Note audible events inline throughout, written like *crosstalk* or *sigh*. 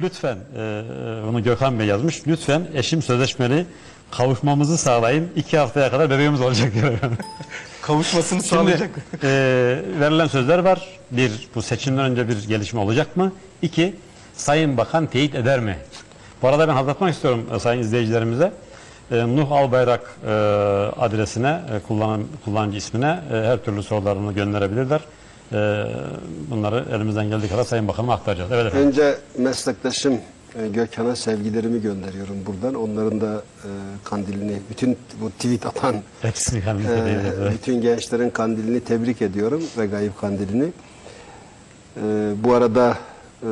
Lütfen, e, bunu Gökhan Bey yazmış. Lütfen eşim sözleşmeli kavuşmamızı sağlayın. İki haftaya kadar bebeğimiz olacak diyor. *laughs* Kavuşmasını Şimdi sağlayacak. e, verilen sözler var. Bir, bu seçimden önce bir gelişme olacak mı? İki, Sayın Bakan teyit eder mi? Bu arada ben hatırlatmak istiyorum e, sayın izleyicilerimize. E, Nuh Albayrak e, adresine, e, kullanan, kullanıcı ismine e, her türlü sorularını gönderebilirler. E, bunları elimizden geldiği kadar Sayın Bakanıma aktaracağız. Evet efendim. Önce meslektaşım e, Gökhan'a sevgilerimi gönderiyorum buradan. Onların da e, kandilini, bütün bu tweet atan Hepsini e, değil. Evet. bütün gençlerin kandilini tebrik ediyorum ve gayip kandilini. E, bu arada e,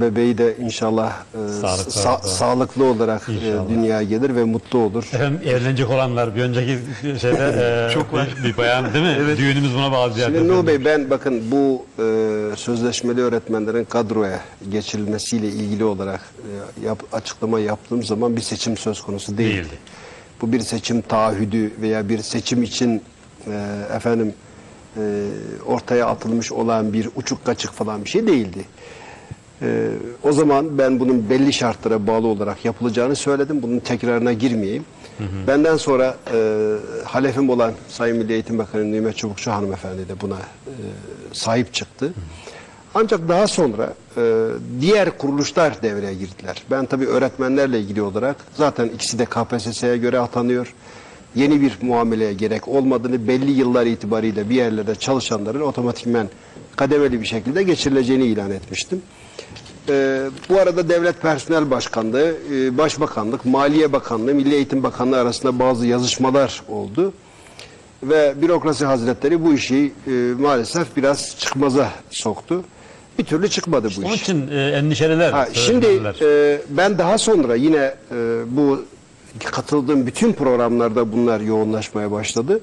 bebeği de inşallah e, Sağlıklı, sa- sağlıklı. sağlıklı olarak e, İnşallah. dünyaya gelir ve mutlu olur. Efendim evlenecek olanlar bir önceki şeyde e, *laughs* Çok var. bir bayan değil mi? *laughs* Düğünümüz buna bağlı. Şimdi Nuh. Bey ben bakın bu e, sözleşmeli öğretmenlerin kadroya geçirilmesiyle ilgili olarak e, yap- açıklama yaptığım zaman bir seçim söz konusu değildi. Değildi. Bu bir seçim taahhüdü veya bir seçim için e, efendim e, ortaya atılmış olan bir uçuk kaçık falan bir şey değildi. E, o zaman ben bunun belli şartlara bağlı olarak yapılacağını söyledim. Bunun tekrarına girmeyeyim. Benden sonra e, halefim olan Sayın Milli Eğitim Bakanı Nimet Çubukçu hanımefendi de buna e, sahip çıktı. Ancak daha sonra e, diğer kuruluşlar devreye girdiler. Ben tabii öğretmenlerle ilgili olarak zaten ikisi de KPSS'ye göre atanıyor. Yeni bir muameleye gerek olmadığını belli yıllar itibariyle bir yerlerde çalışanların otomatikmen kademeli bir şekilde geçirileceğini ilan etmiştim. Ee, bu arada Devlet Personel Başkanlığı, e, Başbakanlık, Maliye Bakanlığı, Milli Eğitim Bakanlığı arasında bazı yazışmalar oldu. Ve bürokrasi hazretleri bu işi e, maalesef biraz çıkmaza soktu. Bir türlü çıkmadı bu Onun iş. için e, endişeliler. Ha, şimdi öğretmenler. e, ben daha sonra yine e, bu katıldığım bütün programlarda bunlar yoğunlaşmaya başladı.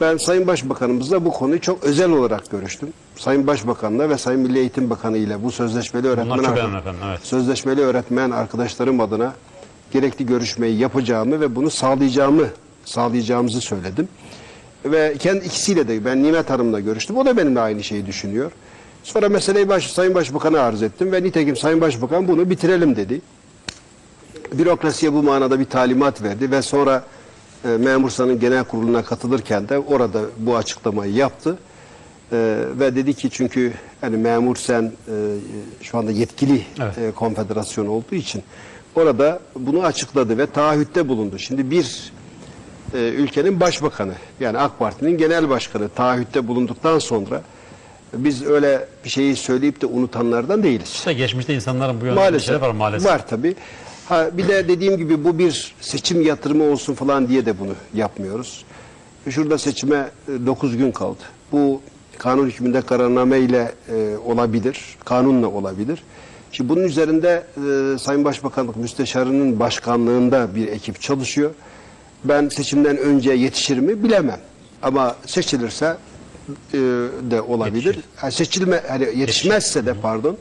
Ben Sayın Başbakanımızla bu konuyu çok özel olarak görüştüm. Sayın Başbakan'la ve Sayın Milli Eğitim Bakanı ile bu sözleşmeli öğretmen efendim, evet. sözleşmeli öğretmen arkadaşlarım adına gerekli görüşmeyi yapacağımı ve bunu sağlayacağımı sağlayacağımızı söyledim. Ve kendi ikisiyle de ben Nimet Hanım'la görüştüm. O da benimle aynı şeyi düşünüyor. Sonra meseleyi baş, Sayın Başbakan'a arz ettim ve nitekim Sayın Başbakan bunu bitirelim dedi. Bürokrasiye bu manada bir talimat verdi ve sonra e, Memursan'ın genel kuruluna katılırken de orada bu açıklamayı yaptı. E, ve dedi ki çünkü yani memur sen e, şu anda yetkili Evet. e, konfederasyon olduğu için orada bunu açıkladı ve taahhütte bulundu. Şimdi bir e, ülkenin başbakanı yani AK Parti'nin genel başkanı taahhütte bulunduktan sonra biz öyle bir şeyi söyleyip de unutanlardan değiliz. İşte geçmişte insanların bu yönde Maalesef. endişeleri var maalesef. Var tabii. Ha, bir de dediğim gibi bu bir seçim yatırımı olsun falan diye de bunu yapmıyoruz. Şurada seçime 9 gün kaldı. Bu kanun hükmünde kararname ile e, olabilir, kanunla olabilir. Şimdi bunun üzerinde e, Sayın Başbakanlık Müsteşarı'nın başkanlığında bir ekip çalışıyor. Ben seçimden önce yetişir mi bilemem. Ama seçilirse e, de olabilir. Yetişir. Ha, seçilme hani yetişmezse de pardon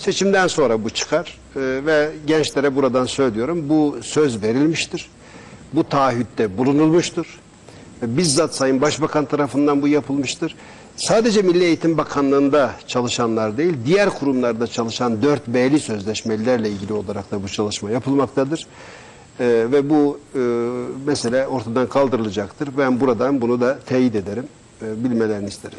seçimden sonra bu çıkar E, ve gençlere buradan söylüyorum bu söz verilmiştir. Bu taahhütte bulunulmuştur. E, Bizzat Sayın Başbakan tarafından bu yapılmıştır. Sadece Milli Eğitim Bakanlığı'nda çalışanlar değil, diğer kurumlarda çalışan 4B'li sözleşmelilerle ilgili olarak da bu çalışma yapılmaktadır. E, ve bu e, mesele ortadan kaldırılacaktır. Ben buradan bunu da teyit ederim, e, bilmelerini isterim.